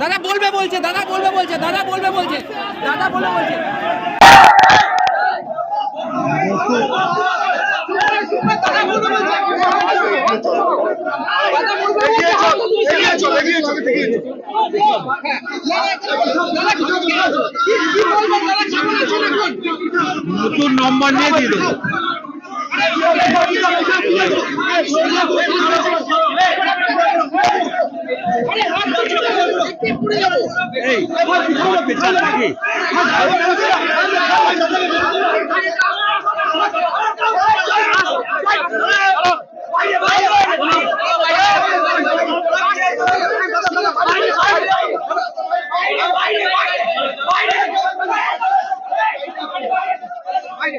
দাদা বলবে বলছে দাদা বলবে বলছে দাদা বলবে বলছে দাদা বলবে বলছে। নতুন নম্বর নিয়ে দিয়ে দেবো। এই পেছন নাকি বাইরে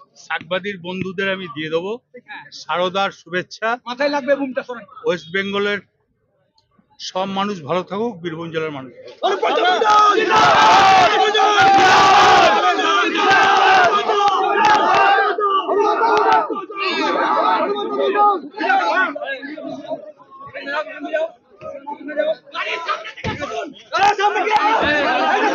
সাকবাদীর বন্ধুদের আমি দিয়ে দেবো। সারদার শুভেচ্ছা। মাথায় লাগবে ওয়েস্ট বেঙ্গলের সব মানুষ ভালো থাকুক বীরভূম জেলার মানুষ সামনে